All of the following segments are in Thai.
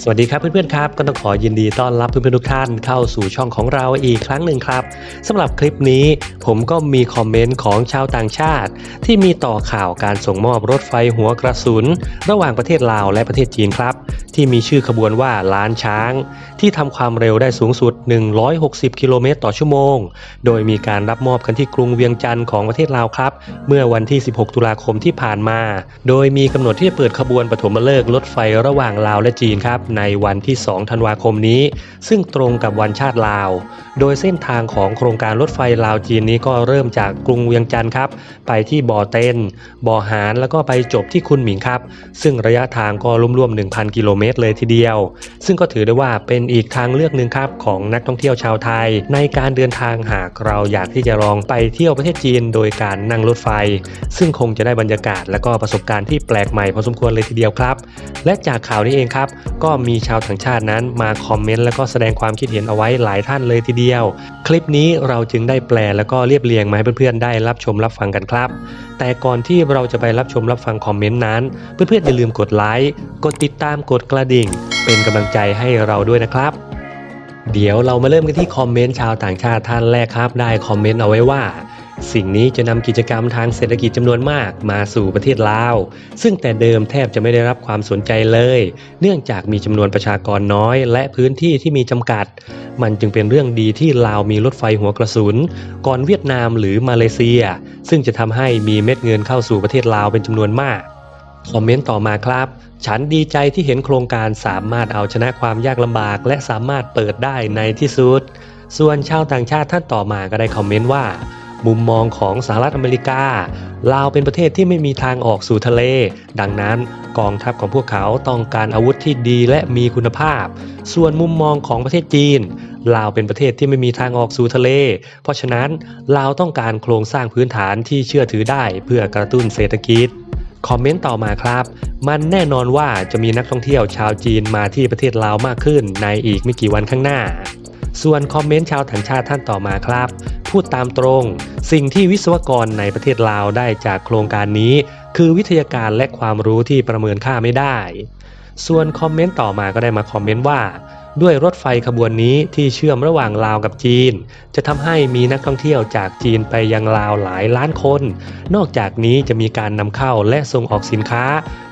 สวัสดีครับเพื่อนๆครับก็ต้องขอยินดีต้อนรับเพื่อนๆทุกท่านเข้าสู่ช่องของเราอีกครั้งหนึ่งครับสำหรับคลิปนี้ผมก็มีคอมเมนต์ของชาวต่างชาติ ที่มีต่อข่าวการส่งมอบรถไฟหัวกระสุน ระหว่างประเทศลาวและประเทศจีนครับ ที่มีชื่อขบวนว่าล้านช้าง ที่ทำความเร็วได้สูงสุด 160 กิโลเมตรต่อชั่วโมง โดยมีการรับมอบกันที่กรุงเวียงจันทร์ของประเทศลาวครับ เมื่อวันที่ 16 ตุลาคมที่ผ่านมา โดยมีกำหนดที่จะเปิดขบวนปฐมฤกษ์รถไฟระหว่างลาวและจีนครับในวันที่ 2 ธันวาคมนี้ ซึ่งตรงกับวันชาติลาว โดยเส้นทางของโครงการรถไฟลาวจีนนี้ก็เริ่มจากกรุงเวียงจันทร์ครับ ไปที่บ่อเต็นบ่อหานแล้วก็ไปจบที่คุนหมิงครับ ซึ่งระยะทางก็รวมๆ1,000 กิโลเมตรเลยทีเดียว ซึ่งก็ถือได้ว่าเป็นอีกทางเลือกหนึ่งครับของนักท่องเที่ยวชาวไทย ในการเดินทางหากเราอยากที่จะลองไปเที่ยวประเทศจีนโดยการนั่งรถไฟ ซึ่งคงจะได้บรรยากาศและก็ประสบการณ์ที่แปลกใหม่พอสมควรเลยทีเดียวครับ และจากข่าวนี้เองครับ ก็มีชาวต่างชาตินั้นมาคอมเมนต์แล้วก็แสดงความคิดเห็นเอาไว้หลายท่านเลยทีเดียว คลิปนี้เราจึงได้แปลแล้วก็เรียบเรียงมาให้เพื่อนๆได้รับชมรับฟังกันครับ แต่ก่อนที่เราจะไปรับชมรับฟังคอมเมนต์นั้น เพื่อนๆอย่าลืมกดไลค์กดติดตามกดกระดิ่ง เป็นกำลังใจให้เราด้วยนะครับ เดี๋ยวเรามาเริ่มกันที่คอมเมนต์ชาวต่างชาติท่านแรกครับ ได้คอมเมนต์เอาไว้ว่า สิ่งนี้จะนำกิจกรรมทางเศรษฐกิจจำนวนมากมาสู่ประเทศลาว ซึ่งแต่เดิมแทบจะไม่ได้รับความสนใจเลย เนื่องจากมีจำนวนประชากรน้อย และพื้นที่ที่มีจำกัด มันจึงเป็นเรื่องดีที่ลาวมีรถไฟหัวกระสุน ก่อนเวียดนามหรือมาเลเซีย ซึ่งจะทำให้มีเม็ดเงินเข้าสู่ประเทศลาวเป็นจำนวนมากคอมเมนต์ต่อมาครับ ฉันดีใจที่เห็นโครงการสามารถเอาชนะความยากลำบาก และสามารถเปิดได้ในที่สุด ส่วนชาวต่างชาติท่านต่อมาก็ได้คอมเมนต์ว่า มุมมองของสหรัฐอเมริกา ลาวเป็นประเทศที่ไม่มีทางออกสู่ทะเล ดังนั้นกองทัพของพวกเขาต้องการอาวุธที่ดีและมีคุณภาพ ส่วนมุมมองของประเทศจีน ลาวเป็นประเทศที่ไม่มีทางออกสู่ทะเล เพราะฉะนั้นลาวต้องการโครงสร้างพื้นฐานที่เชื่อถือได้เพื่อกระตุ้นเศรษฐกิจคอมเมนต์ต่อมาครับ มันแน่นอนว่าจะมีนักท่องเที่ยวชาวจีนมาที่ประเทศลาวมากขึ้นในอีกไม่กี่วันข้างหน้า ส่วนคอมเมนต์ชาวถังชาติท่านต่อมาครับ พูดตามตรง สิ่งที่วิศวกรในประเทศลาวได้จากโครงการนี้ คือวิทยาการและความรู้ที่ประเมินค่าไม่ได้ ส่วนคอมเมนต์ต่อมาก็ได้มาคอมเมนต์ว่า ด้วยรถไฟขบวนนี้ที่เชื่อมระหว่างลาวกับจีน จะทำให้มีนักท่องเที่ยวจากจีนไปยังลาวหลายล้านคน นอกจากนี้จะมีการนำเข้าและส่งออกสินค้า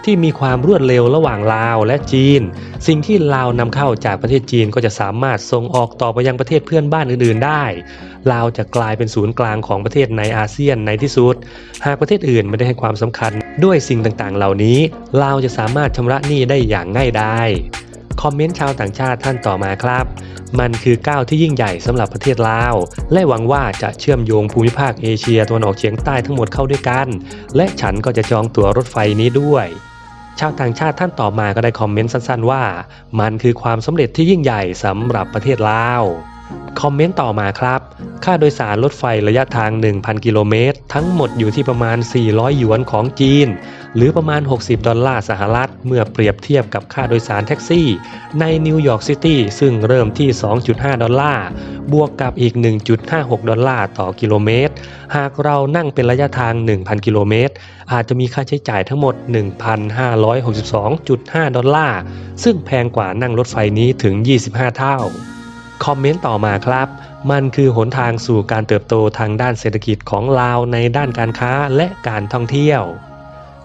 ที่มีความรวดเร็วระหว่างลาวและจีน สิ่งที่ลาวนำเข้าจากประเทศจีนก็จะสามารถส่งออกต่อไปยังประเทศเพื่อนบ้านอื่นๆ ได้ลาวจะกลายเป็นศูนย์กลางของประเทศในอาเซียนในที่สุด หากประเทศอื่นไม่ได้ให้ความสำคัญ ด้วยสิ่งต่างๆ เหล่านี้ลาวจะสามารถชำระหนี้ได้อย่างง่ายดาย คอมเมนต์ชาวต่างชาติท่านต่อมาครับ มันคือก้าวที่ยิ่งใหญ่สำหรับประเทศลาว และหวังว่าจะเชื่อมโยงภูมิภาคเอเชียตะวันออกเฉียงใต้ทั้งหมดเข้าด้วยกัน และฉันก็จะจองตั๋วรถไฟนี้ด้วยชาวต่างชาติท่านต่อมาก็ได้คอมเมนต์สั้นๆว่า มันคือความสำเร็จที่ยิ่งใหญ่สำหรับประเทศลาว คอมเมนต์ต่อมาครับ ค่าโดยสารรถไฟระยะทาง 1,000 กิโลเมตร ทั้งหมดอยู่ที่ประมาณ 400 หยวนของจีน หรือประมาณ 60 ดอลลาร์สหรัฐ เมื่อเปรียบเทียบกับค่าโดยสารแท็กซี่ ในนิวยอร์กซิตี้ซึ่งเริ่มที่ 2.5 ดอลลาร์ บวกกับอีก 1.56 ดอลลาร์ต่อกิโลเมตร หากเรานั่งเป็นระยะทาง 1,000 กิโลเมตร อาจจะมีค่าใช้จ่ายทั้งหมด 1,562.5 ดอลลาร์ ซึ่งแพงกว่านั่งรถไฟนี้ถึง 25 เท่า คอมเมนต์ต่อมาครับ มันคือหนทางสู่การเติบโตทางด้านเศรษฐกิจของลาวในด้านการค้าและการท่องเที่ยว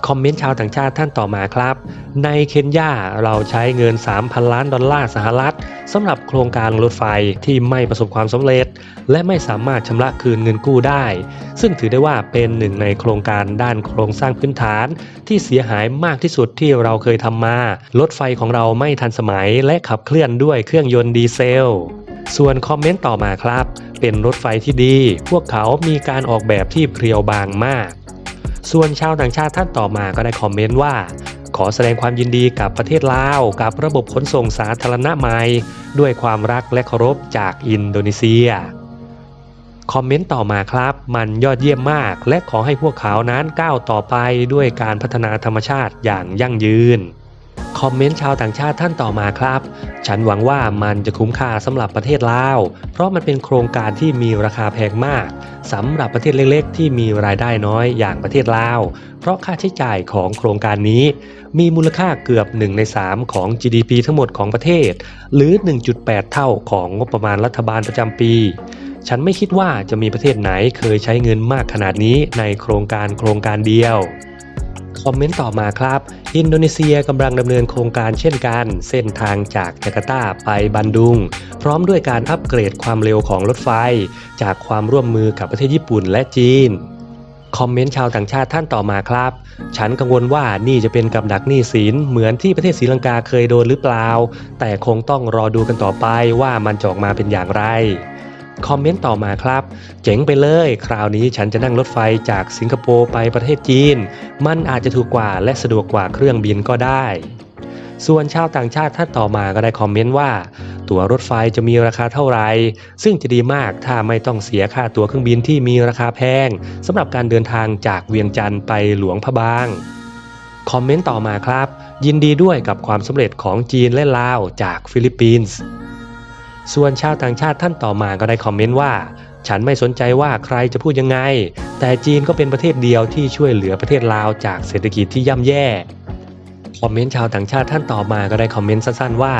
คอมเมนต์ชาวต่างชาติท่านต่อมาครับ ในเคนยาเราใช้เงิน 3,000 ล้านดอลลาร์สหรัฐสำหรับโครงการรถไฟที่ไม่ประสบความสำเร็จ และไม่สามารถชำระคืนเงินกู้ได้ ซึ่งถือได้ว่าเป็นหนึ่งในโครงการด้านโครงสร้างพื้นฐาน ที่เสียหายมากที่สุดที่เราเคยทำมา รถไฟของเราไม่ทันสมัยและขับเคลื่อนด้วยเครื่องยนต์ดีเซล ส่วนคอมเมนต์ต่อมาครับ เป็นรถไฟที่ดี พวกเขามีการออกแบบที่เพรียวบางมาก ส่วนชาวต่างชาติท่านต่อมาก็ได้คอมเมนต์ว่า ขอแสดงความยินดีกับประเทศลาว กับระบบขนส่งสาธารณะใหม่ ด้วยความรักและเคารพจากอินโดนีเซียคอมเมนต์ต่อมาครับ มันยอดเยี่ยมมาก และขอให้พวกเขานั้นก้าวต่อไปด้วยการพัฒนาธรรมชาติอย่างยั่งยืน คอมเมนต์ชาวต่างชาติท่านต่อมาครับ ฉันหวังว่ามันจะคุ้มค่าสำหรับประเทศลาว เพราะมันเป็นโครงการที่มีราคาแพงมากสำหรับประเทศเล็กๆ ที่มีรายได้น้อยอย่างประเทศลาว เพราะค่าใช้จ่ายของโครงการนี้ มีมูลค่าเกือบ1ใน3 ของ GDP ทั้งหมดของประเทศ หรือ 1.8 เท่าของงบประมาณรัฐบาลประจำปีฉันไม่คิดว่าจะมีประเทศไหนเคยใช้เงินมากขนาดนี้ในโครงการโครงการเดียว คอมเมนต์ต่อมาครับ อินโดนีเซียกำลังดำเนินโครงการเช่นกัน เส้นทางจากจาการ์ตาไปบันดุง พร้อมด้วยการอัปเกรดความเร็วของรถไฟ จากความร่วมมือกับประเทศญี่ปุ่นและจีนคอมเมนต์ชาวต่างชาติท่านต่อมาครับ ฉันกังวลว่านี่จะเป็นกับดักหนี้สินเหมือนที่ประเทศศรีลังกาเคยโดนหรือเปล่า แต่คงต้องรอดูกันต่อไปว่ามันจะออกมาเป็นอย่างไร คอมเมนต์ต่อมาครับ เจ๋งไปเลย คราวนี้ฉันจะนั่งรถไฟจากสิงคโปร์ไปประเทศจีน มันอาจจะถูกกว่าและสะดวกกว่าเครื่องบินก็ได้ ส่วนชาวต่างชาติท่านต่อมาก็ได้คอมเมนต์ว่า ตั๋วรถไฟจะมีราคาเท่าไหร่ ซึ่งจะดีมากถ้าไม่ต้องเสียค่าตั๋วเครื่องบินที่มีราคาแพงสำหรับการเดินทางจากเวียงจันทร์ไปหลวงพระบางคอมเมนต์ต่อมาครับ ยินดีด้วยกับความสำเร็จของจีนและลาวจากฟิลิปปินส์ ส่วนชาวต่างชาติท่านต่อมาก็ได้คอมเมนต์ว่า ฉันไม่สนใจว่าใครจะพูดยังไง แต่จีนก็เป็นประเทศเดียวที่ช่วยเหลือประเทศลาวจากเศรษฐกิจที่ย่ำแย่คอมเมนต์ชาวต่างชาติท่านต่อมาก็ได้คอมเมนต์สั้นๆว่า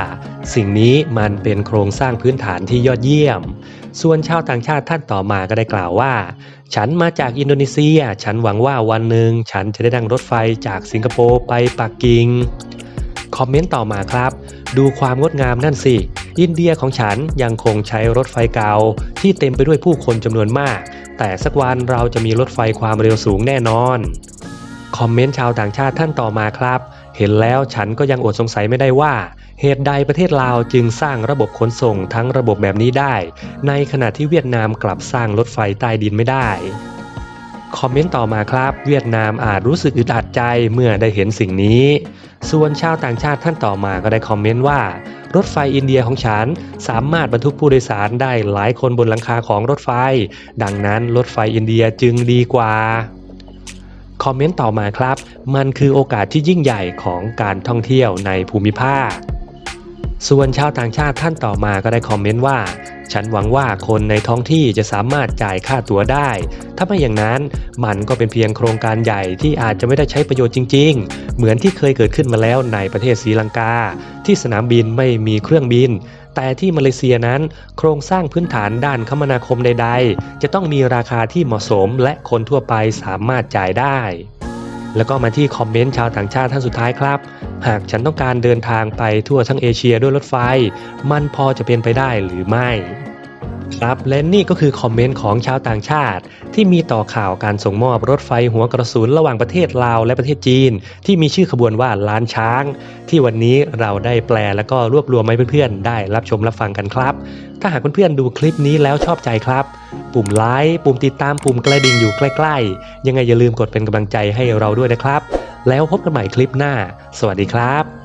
สิ่งนี้มันเป็นโครงสร้างพื้นฐานที่ยอดเยี่ยม ส่วนชาวต่างชาติท่านต่อมาก็ได้กล่าวว่า ฉันมาจากอินโดนีเซีย ฉันหวังว่าวันหนึ่งฉันจะได้นั่งรถไฟจากสิงคโปร์ไปปักกิ่งคอมเมนต์ต่อมาครับ ดูความงดงามนั่นสิ อินเดียของฉันยังคงใช้รถไฟเก่าที่เต็มไปด้วยผู้คนจำนวนมาก แต่สักวันเราจะมีรถไฟความเร็วสูงแน่นอน คอมเมนต์ชาวต่างชาติท่านต่อมาครับ เห็นแล้วฉันก็ยังอดสงสัยไม่ได้ว่า เหตุใดประเทศลาวจึงสร้างระบบขนส่งทั้งระบบแบบนี้ได้ ในขณะที่เวียดนามกลับสร้างรถไฟใต้ดินไม่ได้คอมเมนต์ต่อมาครับ เวียดนามอาจรู้สึกอึดอัดใจเมื่อได้เห็นสิ่งนี้ ส่วนชาวต่างชาติท่านต่อมาก็ได้คอมเมนต์ว่า รถไฟอินเดียของฉันสามารถบรรทุกผู้โดยสารได้หลายคนบนหลังคาของรถไฟ ดังนั้นรถไฟอินเดียจึงดีกว่าคอมเมนต์ต่อมาครับ มันคือโอกาสที่ยิ่งใหญ่ของการท่องเที่ยวในภูมิภาค ส่วนชาวต่างชาติท่านต่อมาก็ได้คอมเมนต์ว่า ฉันหวังว่าคนในท้องที่จะสามารถจ่ายค่าตั๋วได้ ถ้าไม่อย่างนั้นมันก็เป็นเพียงโครงการใหญ่ที่อาจจะไม่ได้ใช้ประโยชน์จริง ๆ เหมือนที่เคยเกิดขึ้นมาแล้วในประเทศศรีลังกา ที่สนามบินไม่มีเครื่องบิน แต่ที่มาเลเซียนั้น โครงสร้างพื้นฐานด้านคมนาคมใด ๆ จะต้องมีราคาที่เหมาะสมและคนทั่วไปสามารถจ่ายได้ แล้วก็มาที่คอมเมนต์ชาวต่างชาติท่านสุดท้ายครับ หากฉันต้องการเดินทางไปทั่วทั้งเอเชียด้วยรถไฟ มันพอจะเป็นไปได้หรือไม่ ครับและนี่ก็คือคอมเมนต์ของชาวต่างชาติ ที่มีต่อข่าวการส่งมอบรถไฟหัวกระสุนระหว่างประเทศลาวและประเทศจีน ที่มีชื่อขบวนว่าล้านช้าง ที่วันนี้เราได้แปลแล้วก็รวบรวมให้เพื่อนๆ ได้รับชมรับฟังกันครับ ถ้าหากเพื่อนๆดูคลิปนี้แล้วชอบใจครับ ปุ่มไลค์ปุ่มติดตามปุ่มกระดิ่งอยู่ใกล้ ๆ ยังไงอย่าลืมกดเป็นกำลังใจให้เราด้วยนะครับ แล้วพบกันใหม่คลิปหน้า สวัสดีครับ